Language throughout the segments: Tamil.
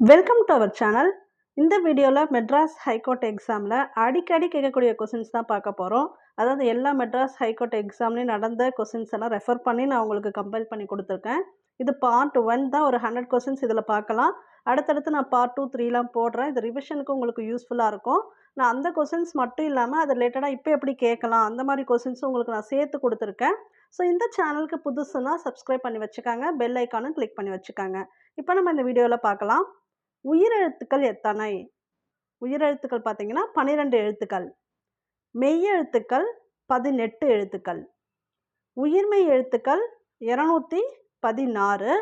வெல்கம் டு அவர் சேனல் இந்த வீடியோவில் மெட்ராஸ் ஹைகோர்ட் எக்ஸாமில் அடிக்கடி கேட்கக்கூடிய கொஷின்ஸ் தான் பார்க்க போகிறோம் அதாவது எல்லா மெட்ராஸ் ஹைகோர்ட் எக்ஸாம்லேயும் நடந்த கொஷின்ஸ் எல்லாம் ரெஃபர் பண்ணி நான் உங்களுக்கு கம்பைல் பண்ணி கொடுத்துருக்கேன். இது பார்ட் ஒன் தான். ஒரு ஹண்ட்ரட் கொஷின்ஸ் இதில் பார்க்கலாம். அடுத்தடுத்து நான் பார்ட் டூ த்ரீலாம் போடுறேன். இது ரிவிஷனுக்கு உங்களுக்கு யூஸ்ஃபுல்லாக இருக்கும். நான் அந்த கொஷின்ஸ் மட்டும் இல்லாமல் அது ரிலேட்டடாக இப்போ எப்படி கேட்கலாம் அந்த மாதிரி கொஸ்டின்ஸும் உங்களுக்கு நான் சேர்த்து கொடுத்துருக்கேன். ஸோ இந்த சேனலுக்கு புதுசுனால் சப்ஸ்கிரைப் பண்ணி வச்சுக்காங்க. பெல் ஐக்கானும் கிளிக் பண்ணி வச்சுக்காங்க. இப்போ நம்ம இந்த வீடியோவில் பார்க்கலாம். உயிரெழுத்துக்கள் எத்தனை? உயிரெழுத்துக்கள் பார்த்தீங்கன்னா பன்னிரெண்டு எழுத்துக்கள். மெய்யெழுத்துக்கள் பதினெட்டு எழுத்துக்கள். உயிர்மெய் எழுத்துக்கள் இரநூத்தி பதினாறு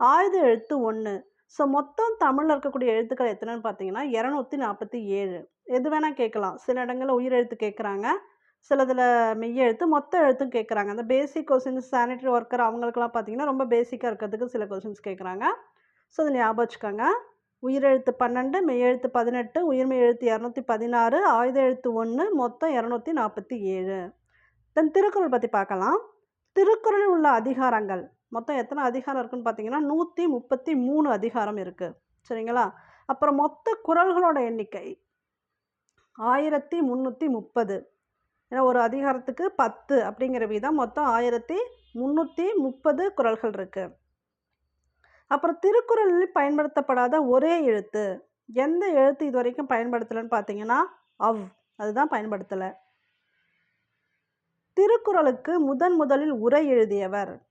ஆயுத எழுத்து ஒன்று ஸோ மொத்தம் தமிழில் இருக்கக்கூடிய எழுத்துக்கள் எத்தனைன்னு பார்த்தீங்கன்னா இரநூத்தி நாற்பத்தி ஏழு. எது வேணால் கேட்கலாம். சில இடங்களில் உயிரெழுத்து கேட்குறாங்க. சிலதில் மெய்யெழுத்து மொத்த எழுத்தும் கேட்குறாங்க. அந்த பேசிக் கொஸ்டின்ஸ் சானிட்டரி ஒர்க்கர் அவங்களுக்குலாம் பார்த்தீங்கன்னா ரொம்ப பேசிக்காக இருக்கிறதுக்கு சில கொஸ்டின்ஸ் கேட்குறாங்க. ஸோ அதை ஞாபகம் வச்சுக்கோங்க. உயிரெழுத்து பன்னெண்டு மெய்யெழுத்து பதினெட்டு உயிர்மெய் எழுத்து இரநூத்தி பதினாறு ஆயுத எழுத்து ஒன்று மொத்தம் இரநூத்தி நாற்பத்தி ஏழு. தென் திருக்குறள் பற்றி பார்க்கலாம். திருக்குறளில் உள்ள அதிகாரங்கள். மொத்தம் எத்தனை அதிகாரம் இருக்குன்னு பார்த்தீங்கன்னா நூற்றி முப்பத்தி மூணு அதிகாரம் இருக்குது சரிங்களா? அப்புறம் மொத்த குறள்களோட எண்ணிக்கை ஆயிரத்தி முந்நூற்றி முப்பது. ஏன்னா ஒரு அதிகாரத்துக்கு பத்து அப்படிங்கிற விதம் மொத்தம் ஆயிரத்தி முந்நூற்றி முப்பது குறள்கள் இருக்குது அப்புறம் திருக்குறளில் பயன்படுத்தப்படாத ஒரே எழுத்து. எந்த எழுத்து இது வரைக்கும் பயன்படுத்தலைன்னு பார்த்தீங்கன்னா அவ். அதுதான் பயன்படுத்தலை. திருக்குறளுக்கு முதன் முதலில் உரை எழுதியவர்.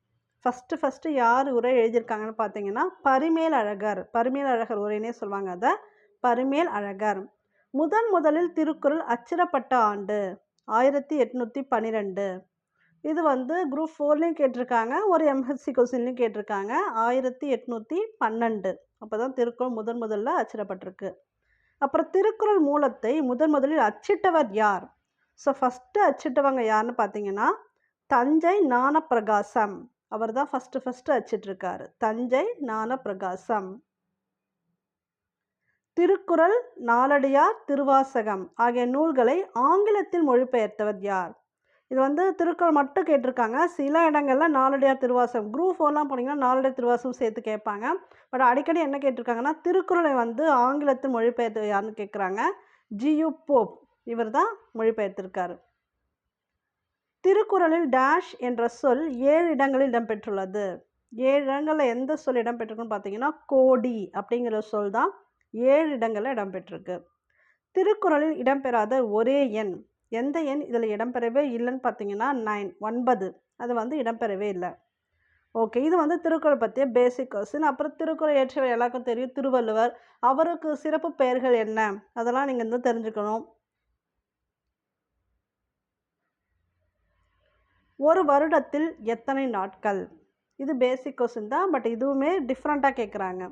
ஃபஸ்ட்டு ஃபஸ்ட்டு யார் உரை எழுதியிருக்காங்கன்னு பார்த்தீங்கன்னா பரிமேல் அழகர் பரிமேல் அழகர் உரைனே சொல்லுவாங்க அதை. பரிமேல் அழகர் முதன் முதலில் திருக்குறள் அச்சிடப்பட்ட ஆண்டு ஆயிரத்தி எட்நூற்றி பன்னிரெண்டு. இது வந்து குரூப் ஃபோர்லேயும் கேட்டிருக்காங்க. ஒரு எம்ஹெச்சி கொஸ்டின்லையும் கேட்டிருக்காங்க. ஆயிரத்தி எட்நூற்றி பன்னெண்டு. அப்போ தான் திருக்குறள் முதன் முதல்ல அச்சிடப்பட்டிருக்கு. அப்புறம் திருக்குறள் மூலத்தை முதன் முதலில் அச்சிட்டவர் யார்? ஸோ ஃபஸ்ட்டு அச்சிட்டவங்க யாருன்னு பார்த்தீங்கன்னா தஞ்சை ஞானப்பிரகாசம். அவர் தான் ஃபஸ்ட்டு ஃபஸ்ட்டு அச்சிட்ருக்காரு தஞ்சை ஞானப்பிரகாசம். திருக்குறள் நாலடியார் திருவாசகம் ஆகிய நூல்களை ஆங்கிலத்தில் மொழிபெயர்த்தவர் யார்? இது வந்து திருக்குறள் மட்டும் கேட்டிருக்காங்க. சில இடங்களில் நாலடியார் திருவாசகம் குரூப் ஃபோர்லாம் போனீங்கன்னா நாலடியார் திருவாசகம் சேர்த்து கேட்பாங்க. பட் அடிக்கடி என்ன கேட்டிருக்காங்கன்னா திருக்குறளை வந்து ஆங்கிலத்தில் மொழிபெயர்த்து யாருன்னு கேட்குறாங்க ஜியு போப் இவர் தான் மொழிபெயர்த்திருக்காரு. திருக்குறளில் டேஷ் என்ற சொல் ஏழு இடங்களில் இடம்பெற்றுள்ளது. ஏழு இடங்களில் எந்த சொல் இடம்பெற்றிருக்குன்னு பார்த்தீங்கன்னா கோடி அப்படிங்கிற சொல் தான் ஏழு இடங்களில் இடம்பெற்றிருக்கு. திருக்குறளில் இடம்பெறாத ஒரே எண் எந்த எண் இதில் இடம்பெறவே இல்லைன்னு பார்த்தீங்கன்னா நைன் ஒன்பது. அது வந்து இடம்பெறவே இல்லை. ஓகே இது வந்து திருக்குறள் பற்றிய பேசிக் கொஸ்டின் அப்புறம் திருக்குறள் ஏற்றவர் எல்லாருக்கும் தெரியும். திருவள்ளுவர் அவருக்கு சிறப்பு பெயர்கள் என்ன? அதெல்லாம் நீங்கள் வந்து தெரிஞ்சுக்கணும். ஒரு வருடத்தில் எத்தனை நாட்கள்? இது பேசிக் கொஸ்டின் தான் பட் இதுவுமே டிஃப்ரெண்ட்டாக கேட்குறாங்க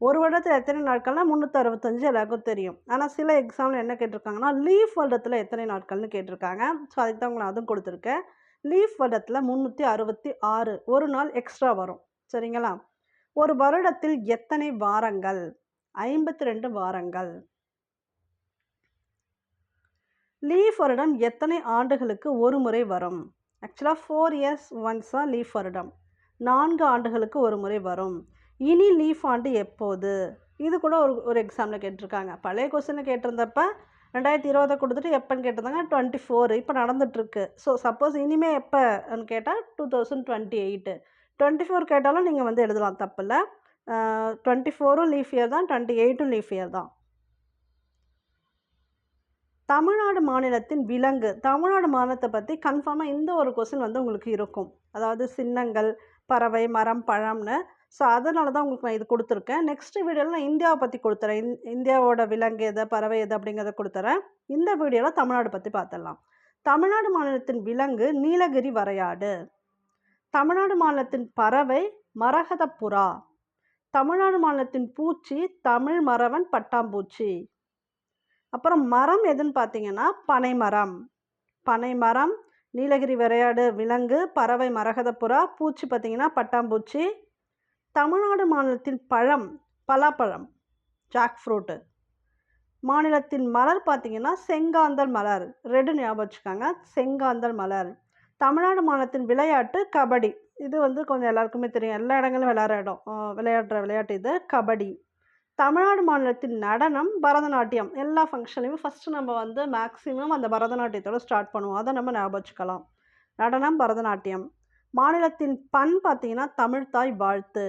ஒரு வருடத்தில் எத்தனை நாட்கள்னால் முந்நூற்றி அறுபத்தஞ்சு எல்லாருக்கும் தெரியும். ஆனால் சில எக்ஸாமில் என்ன கேட்டிருக்காங்கன்னா லீஃப் வருடத்தில் எத்தனை நாட்கள்னு கேட்டிருக்காங்க. ஸோ அதுக்கு தான் உங்களை அதுவும் கொடுத்துருக்கேன். லீஃப் வருடத்தில் முந்நூற்றி அறுபத்தி ஆறு ஒரு நாள் எக்ஸ்ட்ரா வரும். சரிங்களா? ஒரு வருடத்தில் எத்தனை வாரங்கள்? ஐம்பத்தி ரெண்டு வாரங்கள். லீஃப் வருடம் எத்தனை ஆண்டுகளுக்கு ஒரு முறை வரும்? ஆக்சுவலாக ஃபோர் இயர்ஸ் ஒன்ஸாக லீஃப் வருடம். நான்கு ஆண்டுகளுக்கு ஒரு முறை வரும். இனி லீஃப் ஆண்டு எப்போது? இது கூட ஒரு ஒரு எக்ஸாமில் கேட்டிருக்காங்க. பழைய கொஸ்டினில் கேட்டிருந்தப்ப ரெண்டாயிரத்தி இருபதை கொடுத்துட்டு எப்போன்னு கேட்டிருந்தாங்க. டுவெண்ட்டி ஃபோர் இப்போ நடந்துகிட்ருக்கு ஸோ சப்போஸ் இனிமேல் எப்போன்னு கேட்டால் two thousand twenty eight twenty four கேட்டாலும் நீங்கள் வந்து எழுதலாம். தப்பில்லை. டுவெண்ட்டி ஃபோரும் லீஃப் இயர் தான். டுவெண்ட்டி எயிட்டும் லீஃப் இயர் தான். தமிழ்நாடு மாநிலத்தின் விலங்கு. தமிழ்நாடு மாநிலத்தை பற்றி கன்ஃபார்மாக இந்த ஒரு கொஸ்டின் வந்து உங்களுக்கு இருக்கும். அதாவது சின்னங்கள் பறவை மரம் பழம்னு ஸோ அதனால தான் உங்களுக்கு நான் இது கொடுத்துருக்கேன். நெக்ஸ்ட் வீடியோவில் நான் இந்தியாவை பற்றி கொடுத்துறேன். இந் இந்தியாவோட விலங்கு எது பறவை எது அப்படிங்கிறத கொடுத்துறேன். இந்த வீடியோவில் தமிழ்நாடு பற்றி பார்த்துடலாம். தமிழ்நாடு மாநிலத்தின் விலங்கு நீலகிரி வரையாடு. தமிழ்நாடு மாநிலத்தின் பறவை மரகத புறா தமிழ்நாடு மாநிலத்தின் பூச்சி தமிழ் மரவன் பட்டாம்பூச்சி. அப்புறம் மரம் எதுன்னு பார்த்தீங்கன்னா பனைமரம் பனைமரம் நீலகிரி விரையாடு விலங்கு பறவை மரகதப்புறா பூச்சி பார்த்திங்கன்னா பட்டாம்பூச்சி தமிழ்நாடு மாநிலத்தின் பழம் பலாப்பழம் ஜாக் ஃப்ரூட்டு. மாநிலத்தின் மலர் பார்த்திங்கன்னா செங்காந்தல் மலர். ரெட்டு ஞாபகம் வச்சுக்காங்க செங்காந்தல் மலர். தமிழ்நாடு மாநிலத்தின் விளையாட்டு கபடி. இது வந்து கொஞ்சம் எல்லாருக்குமே தெரியும். எல்லா இடங்களும் விளையாடுற இடம். விளையாடுற விளையாட்டு இது கபடி. தமிழ்நாடு மாநிலத்தின் நடனம் பரதநாட்டியம். எல்லா ஃபங்க்ஷன்லையும் ஃபஸ்ட்டு நம்ம வந்து மேக்ஸிமம் அந்த பரதநாட்டியத்தோட ஸ்டார்ட் பண்ணுவோம். அதை நம்ம ஞாபகம் வச்சுக்கலாம். நடனம் பரதநாட்டியம். மாநிலத்தின் பண் பார்த்தீங்கன்னா தமிழ்தாய் வாழ்த்து.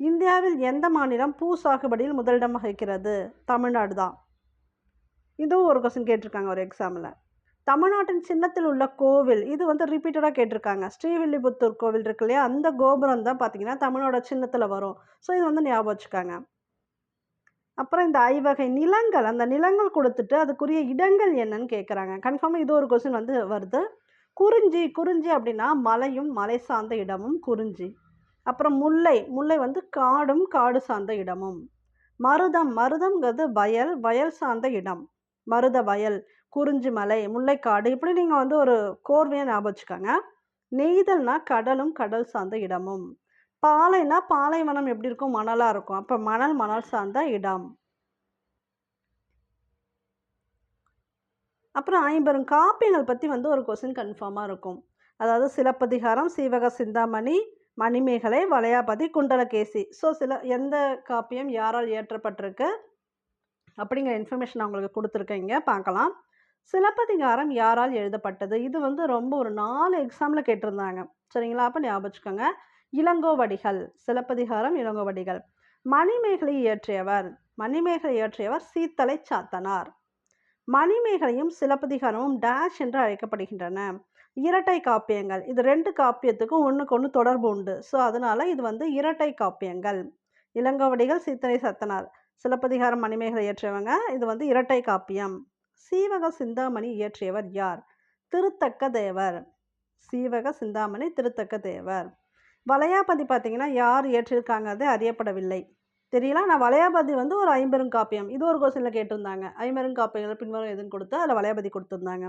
இந்தியாவில் எந்த மாநிலம் பூ சாகுபடியில் முதலிடம் வகிக்கிறது? தமிழ்நாடு தான். இதுவும் ஒரு கொஸ்டின் கேட்டிருக்காங்க ஒரு எக்ஸாமில் தமிழ்நாட்டின் சின்னத்தில் உள்ள கோவில் இது வந்து ரிப்பீட்டடாக கேட்டிருக்காங்க. ஸ்ரீவில்லிபுத்தூர் கோவில் இருக்கு இல்லையா? அந்த கோபுரம் தான் பார்த்தீங்கன்னா தமிழோட சின்னத்தில் வரும். ஸோ இது வந்து ஞாபகம் வச்சுக்காங்க. அப்புறம் இந்த ஐவகை நிலங்கள் அந்த நிலங்கள் கொடுத்துட்டு அதுக்குரிய இடங்கள் என்னன்னு கேட்குறாங்க கன்ஃபார்மாக இது ஒரு கொஸ்டின் வந்து வருது. குறிஞ்சி குறிஞ்சி அப்படின்னா மலையும் மலை சார்ந்த இடமும் குறிஞ்சி. அப்புறம் முல்லை முல்லை வந்து காடும் காடு சார்ந்த இடமும். மருதம் மருதம்ங்கிறது வயல் வயல் சார்ந்த இடம். மருத வயல் குறிஞ்சி மலை முல்லைக்காடு இப்படி நீங்கள் வந்து ஒரு கோர்வையாக ஞாபகம் வச்சுக்கோங்க. நெய்தல்னா கடலும் கடல் சார்ந்த இடமும். பாலைனா பாலைவனம் எப்படி இருக்கும்? மணலாக இருக்கும். அப்போ மணல் மணல் சார்ந்த இடம். அப்புறம் ஐம்பெரும் காப்பியங்கள் பற்றி வந்து ஒரு கொஸ்டின் கன்ஃபார்மாக இருக்கும். அதாவது சிலப்பதிகாரம் சீவக சிந்தாமணி மணிமேகலை வளையாபதி குண்டலகேசி. ஸோ சில எந்த காப்பியம் யாரால் இயற்றப்பட்டிருக்கு? அப்படிங்கிற இன்ஃபர்மேஷன் அவங்களுக்கு உங்களுக்கு பார்க்கலாம். சிலப்பதிகாரம் யாரால் எழுதப்பட்டது? இது வந்து ரொம்ப ஒரு நாலு எக்ஸாமில் கேட்டிருந்தாங்க. சரிங்களா? அப்போ ஞாபகம் வச்சுக்கோங்க. இளங்கோவடிகள். சிலப்பதிகாரம் இளங்கோவடிகள். மணிமேகலை இயற்றியவர். மணிமேகலை இயற்றியவர் சீத்தலை சாத்தனார். மணிமேகலையும் சிலப்பதிகாரமும் டேஷ் என்று அழைக்கப்படுகின்றன. இரட்டை காப்பியங்கள். இது ரெண்டு காப்பியத்துக்கும் ஒன்றுக்கு ஒன்று தொடர்பு உண்டு. ஸோ அதனால் இது வந்து இரட்டை காப்பியங்கள். இளங்கோவடிகள் சித்தனை சத்தனார். சிலப்பதிகாரம் மணிமேகலை இயற்றியவங்க. இது வந்து இரட்டை காப்பியம். சீவக சிந்தாமணி இயற்றியவர் யார்? திருத்தக்க தேவர். சீவக சிந்தாமணி திருத்தக்க தேவர். வளையாபதி பார்த்தீங்கன்னா யார் இயற்றியிருக்காங்கிறது அறியப்படவில்லை. தெரியல. நான் வளையாபதி வந்து ஒரு ஐம்பெரும் காப்பியம். இது ஒரு கொஸ்டினில் கேட்டிருந்தாங்க. ஐம்பெரும் காப்பியங்கள் பின்வரும் எதுன்னு கொடுத்து அதில் வளையாபதி கொடுத்துருந்தாங்க.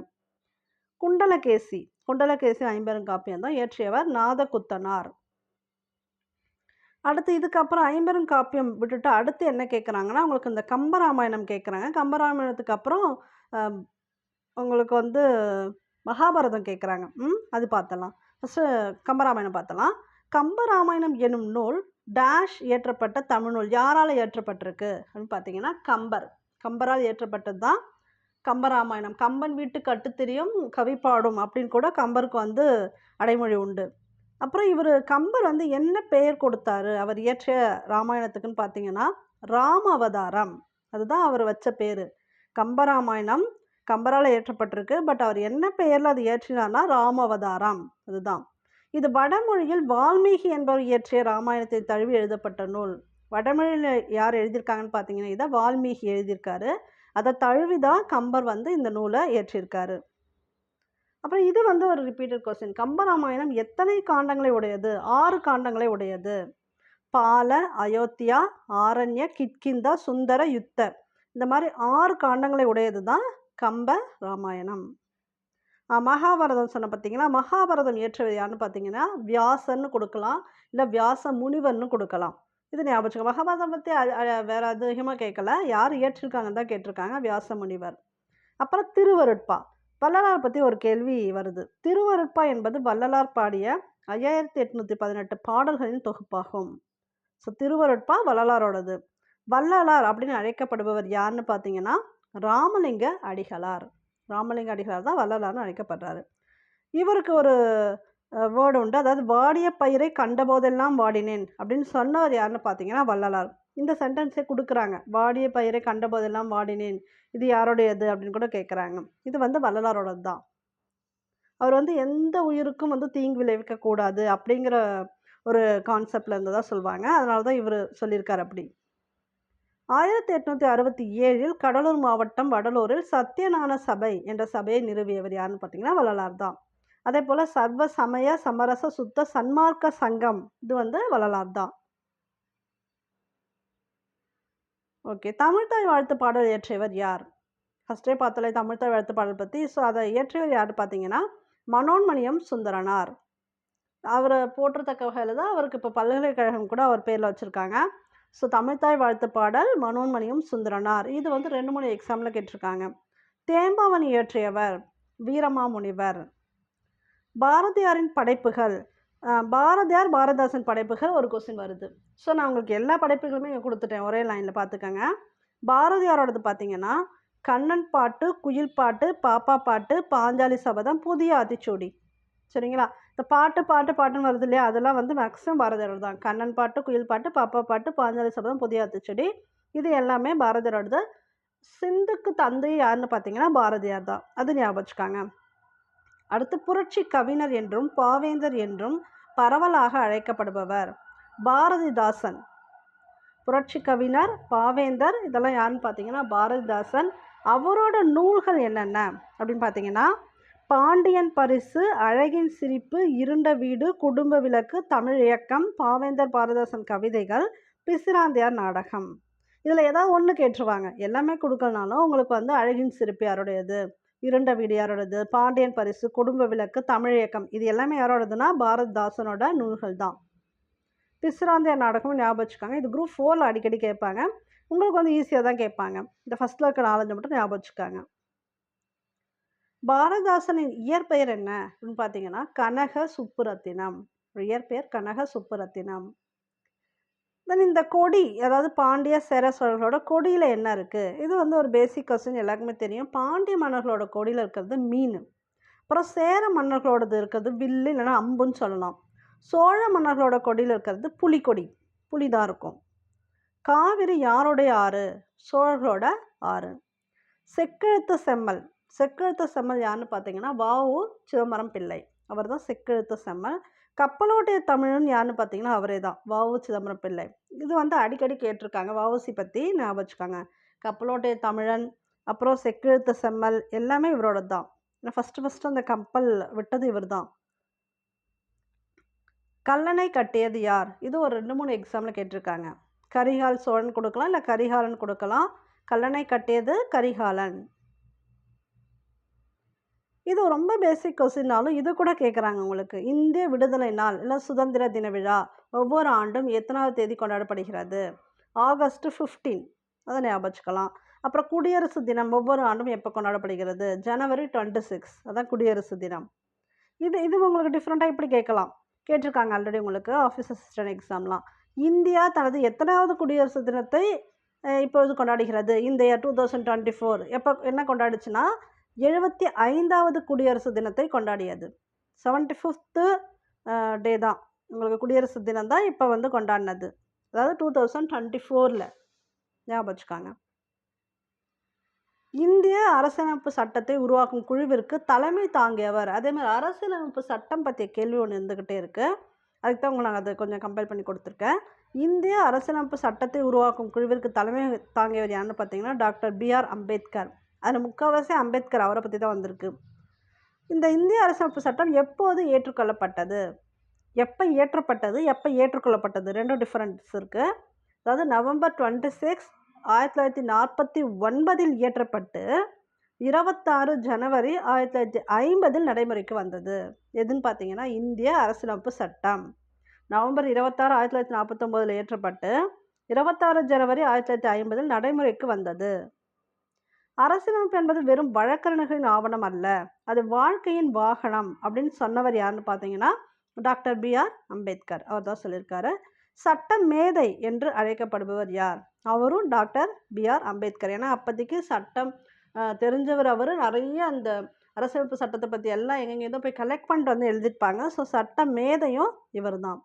குண்டலகேசி. குண்டலகேசி ஐம்பெரும் காப்பியம் தான் இயற்றியவர் நாதகுத்தனார். அடுத்து இதுக்கப்புறம் ஐம்பெரும் காப்பியம் விட்டுட்டு அடுத்து என்ன கேட்குறாங்கன்னா உங்களுக்கு இந்த கம்பராமாயணம் கேட்குறாங்க கம்பராமாயணத்துக்கு அப்புறம் உங்களுக்கு வந்து மகாபாரதம் கேட்குறாங்க ம் அது பார்த்தலாம் ஃபஸ்ட்டு கம்பராமாயணம் பார்த்தலாம் கம்பராமாயணம் எனும் நூல் டேஷ் இயற்றப்பட்ட தமிழ்நூல் யாரால் இயற்றப்பட்டிருக்கு அப்படின்னு பார்த்தீங்கன்னா கம்பர். கம்பரால் இயற்றப்பட்டது தான் கம்பராமாயணம். கம்பன் வீட்டு கட்டுத்திரியும் கவிப்பாடும் அப்படின்னு கூட கம்பருக்கு வந்து அடைமொழி உண்டு. அப்புறம் இவர் கம்பர் வந்து என்ன பெயர் கொடுத்தாரு? அவர் இயற்றிய ராமாயணத்துக்குன்னு பார்த்தீங்கன்னா ராம அவதாரம் அதுதான் அவர் வச்ச பேர். கம்பராமாயணம் கம்பரால் இயற்றப்பட்டிருக்கு பட் அவர் என்ன பெயரில் அது இயற்றினார்னா ராம அவதாரம் அதுதான். இது வடமொழியில் வால்மீகி என்பவர் இயற்றிய ராமாயணத்தை தழுவி எழுதப்பட்ட நூல். வடமொழியில் யார் எழுதியிருக்காங்கன்னு பார்த்தீங்கன்னா இதை வால்மீகி எழுதியிருக்காரு. அதை தழுவி தான் கம்பர் வந்து இந்த நூலை இயற்றியிருக்காரு. அப்புறம் இது வந்து ஒரு ரிப்பீட்டட் கொஸ்டின் கம்பராமாயணம் எத்தனை காண்டங்களை உடையது? ஆறு காண்டங்களை உடையது. பால அயோத்தியா ஆரண்ய கிட்கிந்தா சுந்தர யுத்த இந்த மாதிரி ஆறு காண்டங்களை உடையது தான் கம்ப ராமாயணம். மகாபாரதம் சொன்ன பார்த்தீங்கன்னா மகாபாரதம் இயற்றவர் யாருன்னு பார்த்தீங்கன்னா வியாசன்னு கொடுக்கலாம். இல்லை வியாச முனிவர்னு கொடுக்கலாம். இது ஞாபகம் மகாபாரதம் பற்றி வேறு அதிகமாக கேட்கல. யார் இயற்றிருக்காங்கன்னு தான் கேட்டிருக்காங்க வியாச முனிவர். அப்புறம் திருவருட்பா. வள்ளலார் பற்றி ஒரு கேள்வி வருது. திருவருட்பா என்பது வள்ளலார் பாடிய ஐயாயிரத்தி எட்நூற்றி பதினெட்டு பாடல்களின் தொகுப்பாகும். ஸோ திருவருட்பா வள்ளலாரோடது. வள்ளலார் அப்படின்னு அழைக்கப்படுபவர் யாருன்னு பார்த்தீங்கன்னா ராமலிங்க அடிகளார். ராமலிங்க அடிகளார் தான் வள்ளலார்னு அழைக்கப்படுறாரு. இவருக்கு ஒரு வேர்டு உண்டு. அதாவது வாடிய பயிரை கண்டபோதெல்லாம் வாடினேன் அப்படின்னு சொன்னவர் யாருன்னு பார்த்தீங்கன்னா வள்ளலார். இந்த சென்டென்ஸே கொடுக்குறாங்க. வாடிய பயிரை கண்டபோதெல்லாம் வாடினேன். இது யாரோடையது? அப்படின்னு கூட கேட்குறாங்க இது வந்து வள்ளலாரோடது தான். அவர் வந்து எந்த உயிருக்கும் வந்து தீங்கு விளைவிக்கக்கூடாது அப்படிங்கிற ஒரு கான்செப்ட்டில் இருந்து தான் சொல்லுவாங்க அதனால தான் இவர் சொல்லியிருக்கார் அப்படி. ஆயிரத்தி எட்நூற்றி அறுபத்தி ஏழில் கடலூர் மாவட்டம் வடலூரில் சத்தியநான சபை என்ற சபையை நிறுவியவர் யாருன்னு பார்த்தீங்கன்னா வள்ளலார் தான். அதே போல் சர்வ சமய சமரச சுத்த சன்மார்க்க சங்கம் இது வந்து வள்ளலார் தான். ஓகே தமிழ்தாய் வாழ்த்து பாடல் இயற்றியவர் யார்? ஃபஸ்ட்டே பார்த்தாலே தமிழ்தாய் வாழ்த்து பாடல் பற்றி ஸோ அதை இயற்றியவர் யார் பார்த்தீங்கன்னா மனோன்மணியம் சுந்தரனார். அவரை போற்றத்தக்க வகையில் தான் அவருக்கு இப்போ பல்கலைக்கழகம் கூட அவர் பேரில் வச்சுருக்காங்க. ஸோ தமிழ்தாய் வாழ்த்து பாடல் மனோன்மணியும் சுந்தரனார். இது வந்து ரெண்டு மூணு எக்ஸாமில் கேட்டிருக்காங்க. தேம்பாவன் இயற்றியவர் வீரமாமுனிவர். பாரதியாரின் படைப்புகள் பாரதியார் பாரதாசன் படைப்புகள் ஒரு கொஸ்டின் வருது. ஸோ நான் உங்களுக்கு எல்லா படைப்புகளுமே இங்கே கொடுத்துட்டேன். ஒரே லைனில் பார்த்துக்கோங்க பாரதியாரோடது பார்த்தீங்கன்னா கண்ணன் பாட்டு குயில் பாட்டு பாப்பா பாட்டு பாஞ்சாலி சபதம் புதிய ஆத்திச்சூடி. சரிங்களா? இந்த பாட்டு பாட்டு பாட்டுன்னு வருது இல்லையா? அதெல்லாம் வந்து மேக்ஸிமம் பாரதியாரோட தான். கண்ணன் பாட்டு குயில் பாட்டு பாப்பா பாட்டு பாஞ்சாலி சபதம் புதிய ஆத்திச்சூடி இது எல்லாமே பாரதியாரோடது. சிந்துக்கு தந்தை யாருன்னு பார்த்தீங்கன்னா பாரதியார் தான். அது ஞாபகம் வச்சுக்காங்க. அடுத்து புரட்சி கவிஞர் என்றும் பாவேந்தர் என்றும் பரவலாக அழைக்கப்படுபவர் பாரதிதாசன். புரட்சி கவிஞர் பாவேந்தர் இதெல்லாம் யாருன்னு பார்த்தீங்கன்னா பாரதிதாசன். அவரோட நூல்கள் என்னென்ன அப்படின்னு பார்த்தீங்கன்னா பாண்டியன் பரிசு அழகின் சிரிப்பு இருண்ட வீடு குடும்ப விளக்கு தமிழ் இயக்கம் பாவேந்தர் பாரதிதாசன் கவிதைகள் பிசிராந்தியார் நாடகம். இதில் ஏதாவது ஒன்று கேட்டுருவாங்க. எல்லாமே கொடுக்கலனாலும் உங்களுக்கு வந்து அழகின் சிரிப்பு யாருடையது? இருண்ட வீடு யாரோடது பாண்டியன் பரிசு குடும்ப விளக்கு தமிழ் இயக்கம் இது எல்லாமே யாரோடதுன்னா பாரதிதாசனோட நூல்கள் தான். பிசிராந்தியார் நாடகம் ஞாபகம் வச்சுக்காங்க. இது குரூப் ஃபோரில் அடிக்கடி கேட்பாங்க. உங்களுக்கு வந்து ஈஸியாக தான் கேட்பாங்க. இந்த ஃபஸ்ட்டில் இருக்க நாலஞ்சு மட்டும் ஞாபகம் வச்சுக்காங்க. பாரதாசனின் இயற்பெயர் என்ன அப்படின்னு பார்த்தீங்கன்னா கனக சுப்புரத்தினம். இயற்பெயர் கனக சுப்புரத்தினம். தென் இந்த கொடி அதாவது பாண்டிய சேர சோழர்களோட கொடியில் என்ன இருக்குது இது வந்து ஒரு பேசிக் கொஸ்டின் எல்லாருக்குமே தெரியும். பாண்டிய மன்னர்களோட கொடியில் இருக்கிறது மீன். அப்புறம் சேர மன்னர்களோடது இருக்கிறது வில்லு இல்லைன்னா அம்புன்னு சொல்லலாம். சோழ மன்னர்களோட கொடியில் இருக்கிறது புலிக்கொடி. புலி தான் இருக்கும். காவிரி யாருடைய ஆறு? சோழர்களோட ஆறு. செக்கெழுத்து செம்மல். செக்கெழுத்து செம்மல் யாருன்னு பார்த்தீங்கன்னா வாவு சிதம்பரம் பிள்ளை. அவர் தான் செக்கெழுத்து செம்மல். கப்பலோட்டிய தமிழன் யாருன்னு பார்த்தீங்கன்னா அவரே தான். வாவு சிதம்பரம் பிள்ளை. இது வந்து அடிக்கடி கேட்டிருக்காங்க. வாவுசி பற்றி ஞாபகம் வச்சுக்காங்க. கப்பலோட்டிய தமிழன் அப்புறம் செக்கெழுத்து செம்மல் எல்லாமே இவரோட தான். ஃபஸ்ட்டு ஃபஸ்ட்டு அந்த கப்பல் விட்டது இவர் தான். கல்லணை கட்டியது யார்? இது ஒரு ரெண்டு மூணு எக்ஸாமில் கேட்டிருக்காங்க. கரிகால் சோழன் கொடுக்கலாம் இல்லை கரிகாலன் கொடுக்கலாம். கல்லணை கட்டியது கரிகாலன். இது ரொம்ப பேசிக் கொஸ்டின்னாலும் இது கூட கேட்குறாங்க உங்களுக்கு. இந்திய விடுதலை நாள் இல்லை சுதந்திர தின விழா ஒவ்வொரு ஆண்டும் எத்தனாவது தேதி கொண்டாடப்படுகிறது? ஆகஸ்ட் ஃபிஃப்டீன் அதை ஞாபகம் வச்சுக்கலாம் அப்புறம் குடியரசு தினம் ஒவ்வொரு ஆண்டும் எப்போ கொண்டாடப்படுகிறது? ஜனவரி டுவெண்ட்டி சிக்ஸ் அதான் குடியரசு தினம். இது இது உங்களுக்கு டிஃப்ரெண்ட்டாக இப்படி கேட்கலாம். கேட்டிருக்காங்க ஆல்ரெடி உங்களுக்கு ஆஃபீஸ் அசிஸ்டன்ட் எக்ஸாம்லாம் இந்தியா தனது எத்தனாவது குடியரசு தினத்தை இப்பொழுது கொண்டாடுகிறது? இந்த year two thousand twenty four எப்போ என்ன கொண்டாடுச்சுன்னா எழுபத்தி ஐந்தாவது குடியரசு தினத்தை கொண்டாடியது. செவன்ட்டி ஃபிஃப்த்து டே தான். உங்களுக்கு குடியரசு தினம் தான் இப்போ வந்து கொண்டாடினது. அதாவது டூ தௌசண்ட் டுவெண்ட்டி ஃபோரில் ஞாபகம் வச்சுக்காங்க. இந்திய அரசியலமைப்பு சட்டத்தை உருவாக்கும் குழுவிற்கு தலைமை தாங்கியவர். அதேமாதிரி அரசியலமைப்பு சட்டம் பற்றிய கேள்வி ஒன்று இருந்துக்கிட்டே இருக்குது அதுக்கு தான் உங்களை நாங்கள் அதை கொஞ்சம் கம்பேர் பண்ணி கொடுத்துருக்கேன். இந்திய அரசியலமைப்பு சட்டத்தை உருவாக்கும் குழுவிற்கு தலைமை தாங்கியவர் யாருன்னு பார்த்தீங்கன்னா டாக்டர் பிஆர் அம்பேத்கர். அதில் முக்கால்வாசி அம்பேத்கர் அவரை பற்றி தான் வந்திருக்கு. இந்த இந்திய அரசமைப்பு சட்டம் எப்போது ஏற்றுக்கொள்ளப்பட்டது? எப்போ இயற்றப்பட்டது? எப்போ ஏற்றுக்கொள்ளப்பட்டது? ரெண்டும் டிஃப்ரெண்ட்ஸ் இருக்குது அதாவது நவம்பர் டுவெண்ட்டி சிக்ஸ் ஆயிரத்தி தொள்ளாயிரத்தி நாற்பத்தி ஒன்பதில் இயற்றப்பட்டு இருபத்தாறு ஜனவரி ஆயிரத்தி தொள்ளாயிரத்தி ஐம்பதில் நடைமுறைக்கு வந்தது. எதுன்னு பார்த்தீங்கன்னா இந்திய அரசியலமைப்பு சட்டம். நவம்பர் இருபத்தாறு ஆயிரத்தி தொள்ளாயிரத்தி நாற்பத்தொம்போதில் இயற்றப்பட்டு இருபத்தாறு ஜனவரி ஆயிரத்தி தொள்ளாயிரத்தி ஐம்பதில் நடைமுறைக்கு வந்தது. அரசியலமைப்பு என்பது வெறும் வழக்கறிஞர்களின் ஆவணம் அல்ல அது வாழ்க்கையின் வாகனம் அப்படின்னு சொன்னவர் யாருன்னு பார்த்தீங்கன்னா டாக்டர் பி ஆர் அம்பேத்கர். அவர் தான் சொல்லியிருக்காரு. சட்ட மேதை என்று அழைக்கப்படுபவர் யார்? அவரும் டாக்டர் பி ஆர் அம்பேத்கர். ஏன்னா அப்போதைக்கு சட்டம் தெரிஞ்சவர் அவர். நிறைய அந்த அரசியலமைப்பு சட்டத்தை பற்றி எல்லாம் எங்கெங்கேதோ போய் கலெக்ட் பண்ணிட்டு வந்து எழுதியிருப்பாங்க. ஸோ சட்ட மேதையும் இவர் தான்.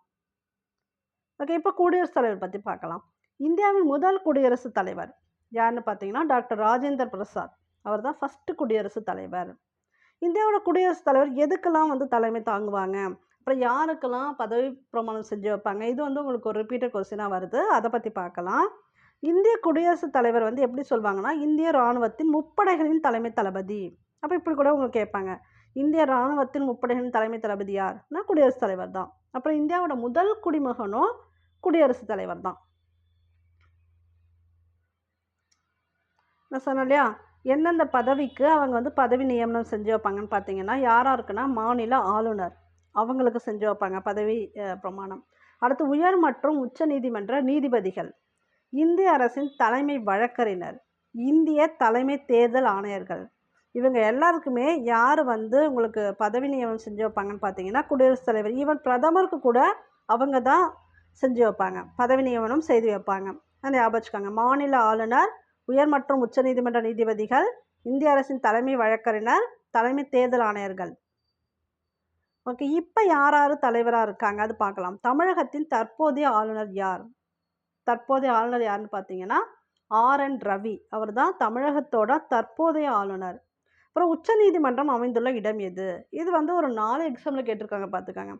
ஓகே இப்போ குடியரசுத் தலைவர் பற்றி பார்க்கலாம். இந்தியாவின் முதல் குடியரசுத் தலைவர் யாருன்னு பார்த்தீங்கன்னா டாக்டர் ராஜேந்திர பிரசாத். அவர் தான் ஃபஸ்ட்டு குடியரசுத் தலைவர். இந்தியாவோட குடியரசுத் தலைவர் எதுக்கெல்லாம் வந்து தலைமை தாங்குவாங்க? அப்புறம் யாருக்கெல்லாம் பதவி பிரமாணம் செஞ்சு வைப்பாங்க? இது வந்து உங்களுக்கு ஒரு ரிப்பீட்டட் கொஸ்டினாக வருது. அதை பற்றி பார்க்கலாம். இந்திய குடியரசுத் தலைவர் வந்து எப்படி சொல்லுவாங்கன்னா இந்திய இராணுவத்தின் முப்படைகளின் தலைமை தளபதி. அப்போ இப்படி கூட உங்களுக்கு கேட்பாங்க. இந்திய இராணுவத்தின் முப்படைகளின் தலைமை தளபதி யார்னா குடியரசுத் தலைவர் தான். அப்புறம் இந்தியாவோட முதல் குடிமகனும் குடியரசுத் தலைவர் தான். நான் சொன்னேன் இல்லையா? எந்தெந்த பதவிக்கு அவங்க வந்து பதவி நியமனம் செஞ்சு வைப்பாங்கன்னு பார்த்தீங்கன்னா யாராக இருக்குன்னா மாநில ஆளுநர் அவங்களுக்கு செஞ்சு வைப்பாங்க பதவி பிரமாணம். அடுத்து உயர் மற்றும் உச்ச நீதிமன்ற நீதிபதிகள். இந்திய அரசின் தலைமை வழக்கறிஞர் இந்திய தலைமை தேர்தல் ஆணையர்கள். இவங்க எல்லாருக்குமே யார் வந்து உங்களுக்கு பதவி நியமனம் செஞ்சு வைப்பாங்கன்னு பார்த்தீங்கன்னா குடியரசுத் தலைவர். ஈவன் பிரதமருக்கு கூட அவங்க தான் செஞ்சு வைப்பாங்க. பதவி நியமனம் செய்து வைப்பாங்க. அதை ஞாபகம் வச்சுக்கோங்க. மாநில ஆளுநர் உயர் மற்றும் உச்சநீதிமன்ற நீதிபதிகள் இந்திய அரசின் தலைமை வழக்கறிஞர் தலைமை தேர்தல் ஆணையர்கள். ஓகே இப்போ யார் யார் தலைவராக இருக்காங்க? அது பார்க்கலாம். தமிழகத்தின் தற்போதைய ஆளுநர் யார்? தற்போதைய ஆளுநர் யாருன்னு பார்த்தீங்கன்னா ஆர். என். ரவி. அவர் தான் தமிழகத்தோட தற்போதைய ஆளுநர். அப்புறம் உச்சநீதிமன்றம் அமைந்துள்ள இடம் எது? இது வந்து ஒரு நாலு எக்ஸாமில் கேட்டிருக்காங்க பார்த்துக்கோங்க.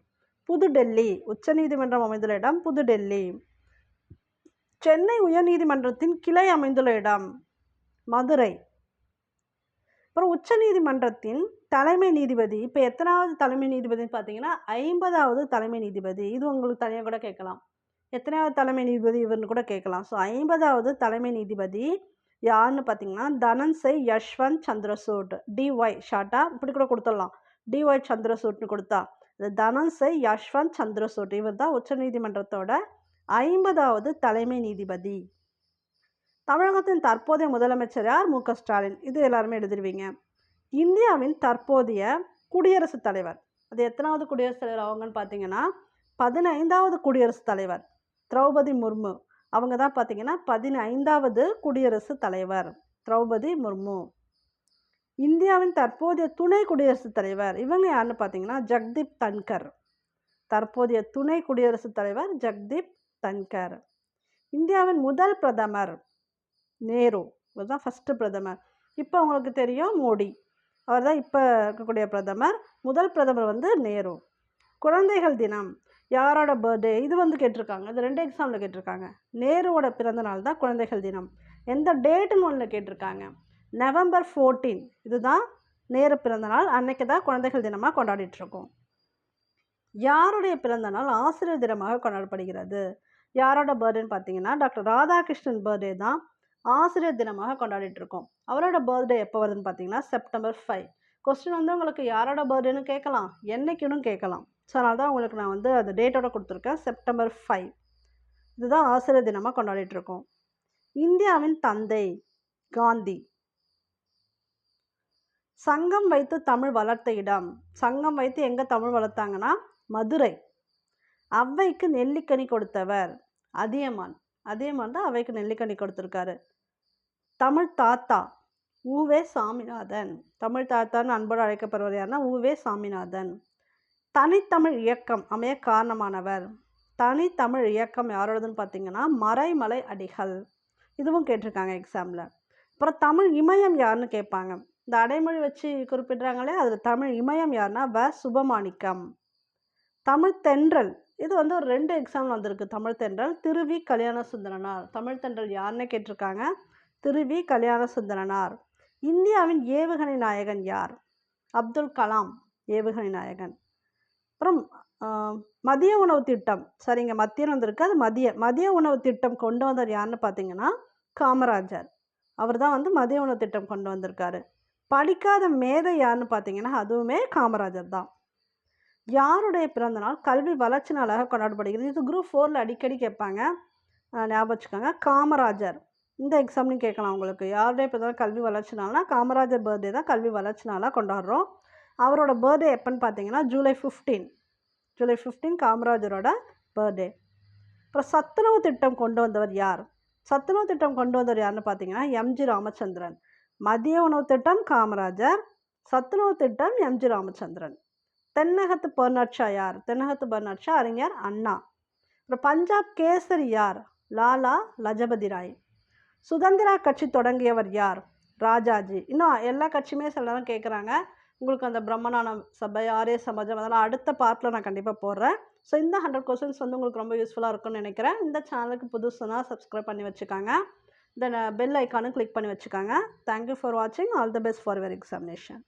புதுடெல்லி. உச்சநீதிமன்றம் அமைந்துள்ள இடம் புதுடெல்லி. சென்னை உயர்நீதிமன்றத்தின் கிளை அமைந்துள்ள இடம் மதுரை. அப்புறம் உச்சநீதிமன்றத்தின் தலைமை நீதிபதி இப்போ எத்தனாவது தலைமை நீதிபதினு பார்த்தீங்கன்னா ஐம்பதாவது தலைமை நீதிபதி. இது உங்களுக்கு தனியாக கூட கேட்கலாம். எத்தனாவது தலைமை நீதிபதி இவர்னு கூட கேட்கலாம். ஸோ ஐம்பதாவது தலைமை நீதிபதி யாருன்னு பார்த்தீங்கன்னா தனன்சை யஷ்வந்த் சந்திரசூட். டிஒய் ஷார்ட்டாக இப்படி கூட கொடுத்துடலாம். டிஒய் சந்திரசூட்னு கொடுத்தா இந்த தனன்சை யஷ்வந்த் சந்திரசூட். இவர் தான் உச்சநீதிமன்றத்தோட ஐம்பதாவது தலைமை நீதிபதி. தமிழகத்தின் தற்போதைய முதலமைச்சர் யார்? மு. க. ஸ்டாலின். இது எல்லாருமே எழுதிருவீங்க. இந்தியாவின் தற்போதைய குடியரசுத் தலைவர். அது எத்தனாவது குடியரசுத் தலைவர் அவங்கன்னு பார்த்தீங்கன்னா பதினைந்தாவது குடியரசுத் தலைவர். திரௌபதி முர்மு. அவங்க தான் பார்த்தீங்கன்னா பதினைந்தாவது குடியரசுத் தலைவர். திரௌபதி முர்மு. இந்தியாவின் தற்போதைய துணை குடியரசுத் தலைவர். இவங்க யாருன்னு பார்த்தீங்கன்னா ஜக்தீப் தன்கர். தற்போதைய துணை குடியரசுத் தலைவர் ஜக்தீப் தன்கர். இந்தியாவின் முதல் பிரதமர் நேரு. இவர் தான் ஃபஸ்ட்டு பிரதமர். இப்போ உங்களுக்கு தெரியும் மோடி. அவர் தான் இப்போ இருக்கக்கூடிய பிரதமர். முதல் பிரதமர் வந்து நேரு. குழந்தைகள் தினம். யாரோட பர்த்டே இது வந்து கேட்டிருக்காங்க. இது ரெண்டு எக்ஸாமில் கேட்டிருக்காங்க. நேருவோட பிறந்த நாள் தான் குழந்தைகள் தினம். எந்த டேட்டுன்னு ஒன்று கேட்டிருக்காங்க. நவம்பர் ஃபோர்டீன் இதுதான் நேரு பிறந்த நாள். அன்னைக்கு தான் குழந்தைகள் தினமாக கொண்டாடிட்டுருக்கோம் யாருடைய பிறந்த நாள் ஆசிரியர் தினமாக கொண்டாடப்படுகிறது? யாரோட பர்த்டேன்னு பார்த்தீங்கன்னா டாக்டர் ராதாகிருஷ்ணன் பர்த்டே தான் ஆசிரியர் தினமாக கொண்டாடிட்டு இருக்கோம். அவரோட பர்த்டே எப்போ வருதுன்னு பார்த்தீங்கன்னா செப்டம்பர் ஃபைவ் கொஸ்டின் வந்து உங்களுக்கு யாரோட பர்த்டேன்னு கேட்கலாம். என்னைக்குன்னு கேட்கலாம். ஸோ அதனால தான் உங்களுக்கு நான் வந்து அந்த டேட்டோட கொடுத்துருக்கேன் செப்டம்பர் ஃபைவ் இதுதான் ஆசிரியர் தினமாக கொண்டாடிட்டுருக்கோம் இந்தியாவின் தந்தை காந்தி. சங்கம் வைத்து தமிழ் வளர்த்த இடம். சங்கம் வைத்து எங்கே தமிழ் வளர்த்தாங்கன்னா மதுரை. அவ்வைக்கு நெல்லிக்கனி கொடுத்தவர் அதியமான். அதியமான் தான் அவைக்கு நெல்லிக்கனி கொடுத்துருக்காரு. தமிழ் தாத்தா ஊவே சாமிநாதன். தமிழ் தாத்தான்னு அன்போடு அழைக்கப்படுவர் யாருன்னா ஊவே சாமிநாதன். தனித்தமிழ் இயக்கம் அமைய காரணமானவர். தனித்தமிழ் இயக்கம் யாரோடதுன்னு பார்த்தீங்கன்னா மறைமலை அடிகள். இதுவும் கேட்டிருக்காங்க எக்ஸாமில் அப்புறம் தமிழ் இமயம் யாருன்னு கேட்பாங்க. இந்த அடைமொழி வச்சு குறிப்பிடுறாங்களே அதில் தமிழ் இமயம் யாருன்னா வ. சுபமாணிக்கம். தமிழ் தென்றல். இது வந்து ஒரு ரெண்டு எக்ஸாம் வந்திருக்கு. தமிழ் தென்றல் திருவி கல்யாண சுந்தரனார் தமிழ் தென்றல் யாருன்னு கேட்டிருக்காங்க? திருவி கல்யாண சுந்தரனார் இந்தியாவின் ஏவுகணை நாயகன் யார்? அப்துல் கலாம் ஏவுகணை நாயகன். அப்புறம் மதிய உணவு திட்டம். சரிங்க மத்தியம் வந்திருக்கு. அது மதிய மதிய உணவு திட்டம் கொண்டு வந்தவர் யாருன்னு பார்த்தீங்கன்னா காமராஜர். அவர் தான் வந்து மதிய உணவு திட்டம் கொண்டு வந்திருக்காரு. படிக்காத மேதை யாருன்னு பார்த்தீங்கன்னா அதுவுமே காமராஜர் தான். யாருடைய பிறந்தநாள் கல்வி வளர்ச்சி நாளாக கொண்டாடப்படுகிறது. இது குரூப் ஃபோரில் அடிக்கடி கேட்பாங்க. ஞாபகம் வச்சுக்கோங்க. காமராஜர். இந்த எக்ஸாம்லையும் கேட்கலாம் உங்களுக்கு. யாருடைய பிறந்தநாள் கல்வி வளர்ச்சி நாள்னா காமராஜர் பர்த்டே தான் கல்வி வளர்ச்சி நாளாக கொண்டாடுறோம். அவரோட பர்த்டே எப்போன்னு பார்த்தீங்கன்னா ஜூலை ஃபிஃப்டீன் ஜூலை ஃபிஃப்டீன் காமராஜரோட பர்த்டே அப்புறம் சத்துணவு திட்டம் கொண்டு வந்தவர் யார்? சத்துணவு திட்டம் கொண்டு வந்தவர் யாருன்னு பார்த்தீங்கன்னா எம்ஜி ராமச்சந்திரன். மதிய உணவு திட்டம் காமராஜர். சத்துணவு திட்டம் எம்ஜி ராமச்சந்திரன். தென்னகத்து பர்னாட்ஷா யார்? தென்னகத்து பர்னாட்ஷா அறிஞர் அண்ணா. அப்புறம் பஞ்சாப் கேசரி யார்? லாலா லஜபதி ராய். சுதந்திரா கட்சி தொடங்கியவர் யார்? ராஜாஜி. இன்னும் எல்லா கட்சியுமே சில நேரம் கேட்குறாங்க உங்களுக்கு அந்த பிரம்மனான சபை ஆரிய சமாஜம் அதெல்லாம் அடுத்த பார்ட்டில் நான் கண்டிப்பாக போடுறேன். ஸோ இந்த ஹண்ட்ரட் கொஸ்டின்ஸ் வந்து உங்களுக்கு ரொம்ப யூஸ்ஃபுல்லாக இருக்கும்னு நினைக்கிறேன். இந்த சேனலுக்கு புதுசுனா சப்ஸ்கிரைப் பண்ணி வச்சுக்காங்க. தென் பெல் ஐக்கானும் கிளிக் பண்ணி வச்சுக்காங்க. தேங்க்யூ ஃபார் வாட்சிங் all the best for your examination